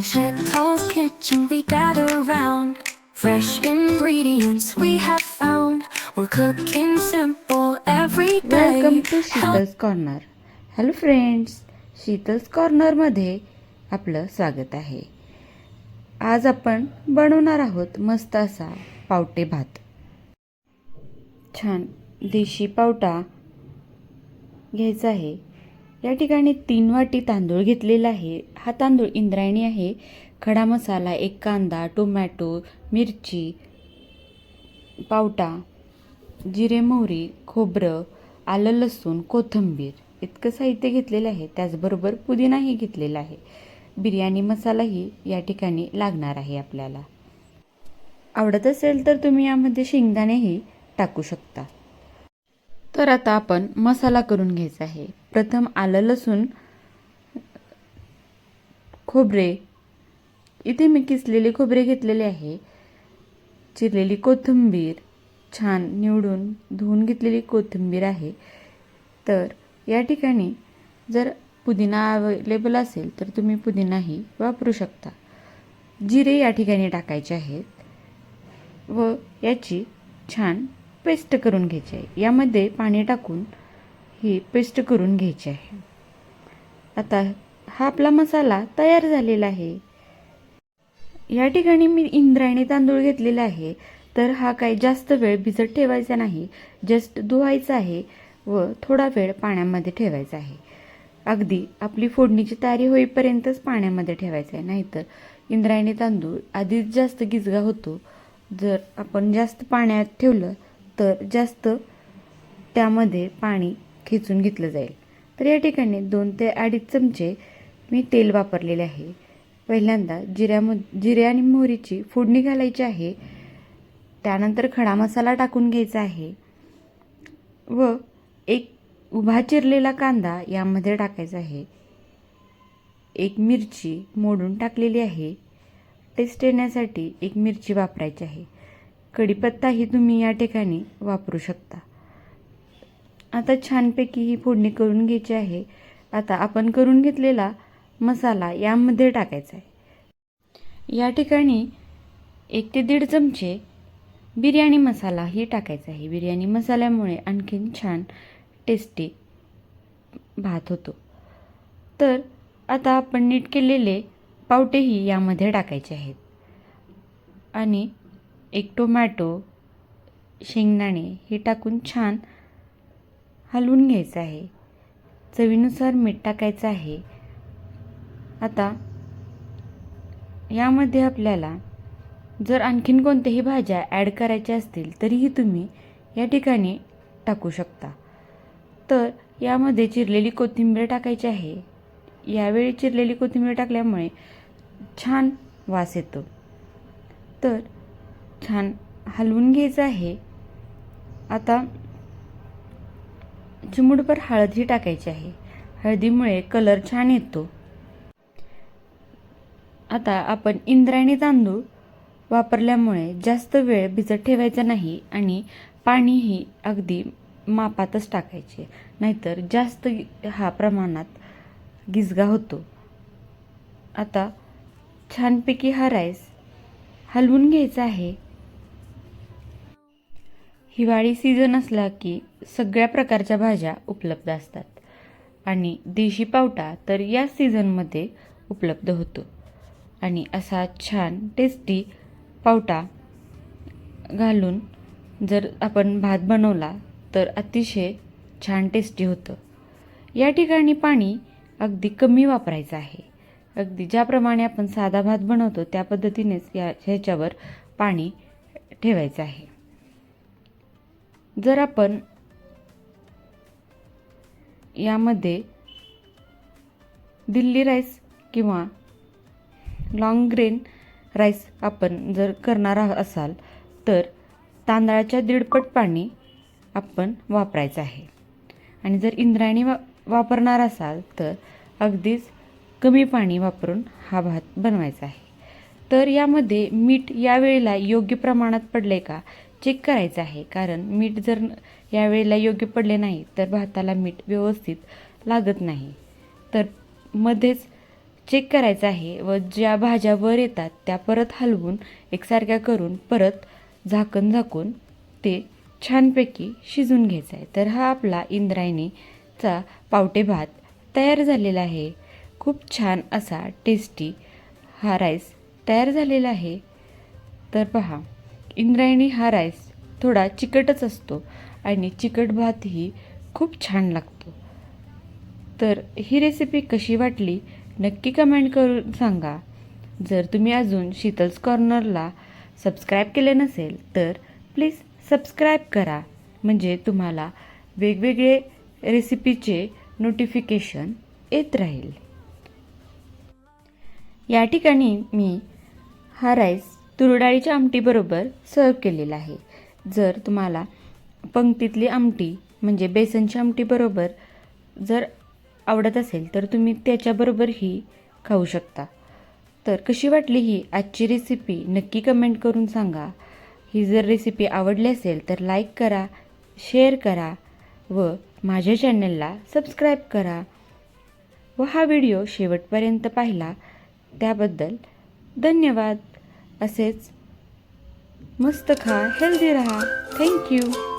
In Chet's kitchen we gather round. Fresh ingredients we have found. We're cooking simple every day. Welcome to Sheetal's corner hello friends Sheetal's कॉर्नरमध्ये आपलं स्वागत आहे आज आपण बनवणार आहोत मस्त असा पावटे भात छान देशी पावटा घ्यायचा आहे या ठिकाणी तीन वाटी तांदूळ घेतलेला आहे. हा तांदूळ इंद्रायणी आहे. खडा मसाला एक कांदा टोमॅटो मिरची पावटा जिरे मोहरी खोबरं आलं लसूण कोथिंबीर इतकं साहित्य घेतलेलं आहे. त्याचबरोबर पुदिनाही घेतलेला आहे. बिर्याणी मसालाही या ठिकाणी लागणार आहे आपल्याला. आवडत असेल तर तुम्ही यामध्ये शेंगदाणेही टाकू शकता. तर आता आपण मसाला करून घ्यायचा आहे. प्रथम आलं लसूण खोबरे. इथे मी किसलेले खोबरे घेतलेले आहे. चिरलेली कोथिंबीर छान निवडून धुवून घेतलेली कोथिंबीर आहे. तर या ठिकाणी जर पुदिना अवेलेबल असेल तर तुम्ही पुदिनाही वापरू शकता. जिरे या ठिकाणी टाकायचे आहेत व याची छान पेस्ट करून घ्यायची आहे. यामध्ये पाणी टाकून ही पेस्ट करून घ्यायची आहे. आता हा आपला मसाला तयार झालेला आहे. या ठिकाणी मी इंद्रायणी तांदूळ घेतलेला आहे. तर हा काही जास्त वेळ भिजत ठेवायचा नाही. जस्ट धुवायचा आहे व थोडा वेळ पाण्यामध्ये ठेवायचा आहे. अगदी आपली फोडणीची तयारी होईपर्यंतच पाण्यामध्ये ठेवायचं आहे. नाहीतर इंद्रायणी तांदूळ आधीच जास्त गिजगा होतो. जर आपण जास्त पाण्यात ठेवलं तर जास्त त्यामध्ये पाणी खेचून घेतलं जाईल. तर या ठिकाणी दोन ते अडीच चमचे मी तेल वापरलेले आहे. पहिल्यांदा जिऱ्याम जिरे आणि मोहरीची फोडणी घालायची आहे. त्यानंतर खडा मसाला टाकून घ्यायचा आहे. व एक उभा चिरलेला कांदा यामध्ये टाकायचा आहे. एक मिरची मोडून टाकलेली आहे. टेस्ट येण्यासाठी एक मिरची वापरायची आहे. कढीपत्ताही तुम्ही या ठिकाणी वापरू शकता. आता छानपैकी ही फोडणी करून घ्यायची आहे. आता आपण करून घेतलेला मसाला यामध्ये टाकायचा आहे. या ठिकाणी एक ते दीड चमचे बिर्याणी मसालाही टाकायचा आहे. बिर्याणी मसाल्यामुळे आणखीन छान टेस्टी भात होतो. तर आता आपण नीट केलेले पावटेही यामध्ये टाकायचे आहेत. आणि एक टोमॅटो शेंगदाणे हे टाकून छान हलवून घ्यायचं आहे. चवीनुसार मीठ टाकायचं आहे. आता यामध्ये आपल्याला जर आणखीन कोणत्याही भाज्या ॲड करायच्या असतील तरीही तुम्ही या ठिकाणी टाकू शकता. तर यामध्ये चिरलेली कोथिंबीर टाकायची आहे. यावेळी चिरलेली कोथिंबीर टाकल्यामुळे छान वास येतो. तर छान हलवून घ्यायचं आहे. आता चिमूटभर हळदही टाकायची आहे. हळदीमुळे कलर छान येतो. आता आपण इंद्रायणी तांदूळ वापरल्यामुळे जास्त वेळ भिजत ठेवायचा नाही आणि पाणीही अगदी मापातच टाकायचे नाहीतर जास्त हा प्रमाणात गिजगा होतो. आता छानपैकी हा राईस हलवून घ्यायचा आहे. हिवाळी सीझन असला की सगळ्या प्रकारच्या भाज्या उपलब्ध असतात. आणि देशी पावटा तर या सीझनमध्ये उपलब्ध होतो. आणि असा छान टेस्टी पावटा घालून जर आपण भात बनवला तर अतिशय छान टेस्टी होतं. या ठिकाणी पाणी अगदी कमी वापरायचं आहे. अगदी ज्याप्रमाणे आपण साधा भात बनवतो त्या पद्धतीनेच या ह्याच्यावर पाणी ठेवायचं आहे. जर आपण यामध्ये दिल्ली राईस किंवा लाँग ग्रेन राईस आपण जर करणार असाल तर तांदळाच्या दीडपट पाणी आपण वापरायचं आहे. आणि जर इंद्रायणी वा वापरणार असाल तर अगदीच कमी पाणी वापरून हा भात बनवायचा आहे. तर यामध्ये मीठ यावेळेला योग्य प्रमाणात पडले का? चेक करायचं आहे. कारण मीठ जर यावेळेला योग्य पडले नाही तर भाताला मीठ व्यवस्थित लागत नाही. तर मध्येच चेक करायचं आहे व ज्या भाज्या वर येतात त्या परत हलवून एकसारख्या करून परत झाकण झाकून ते छानपैकी शिजून घ्यायचं आहे. तर हा आपला इंद्रायणीचा पावटे भात तयार झालेला आहे. खूप छान असा टेस्टी हा राईस तयार झालेला आहे. तर पहा. इंद्रायणी हा राईस थोडा चिकटच असतो आणि चिकट भातही खूप छान लागतो. तर ही रेसिपी कशी वाटली नक्की कमेंट करून सांगा. जर तुम्ही अजून शीतल्स कॉर्नरला सबस्क्राईब केले नसेल तर प्लीज सबस्क्राईब करा. म्हणजे तुम्हाला वेगवेगळे रेसिपीचे नोटिफिकेशन येत राहील. या ठिकाणी मी हा राईस तुरडाळीच्या आमटीबरोबर सर्व केलेलं आहे. जर तुम्हाला पंक्तीतली आमटी म्हणजे बेसनची आमटीबरोबर जर आवडत असेल तर तुम्ही त्याच्याबरोबरही खाऊ शकता. तर कशी वाटली ही आजची रेसिपी नक्की कमेंट करून सांगा. ही जर रेसिपी आवडली असेल तर लाईक करा शेअर करा व माझ्या चॅनलला सबस्क्राईब करा व हा व्हिडिओ शेवटपर्यंत पाहिला. त्याबद्दल धन्यवाद. असेच. मस्त खा. हेल्दी राहा. थँक्यू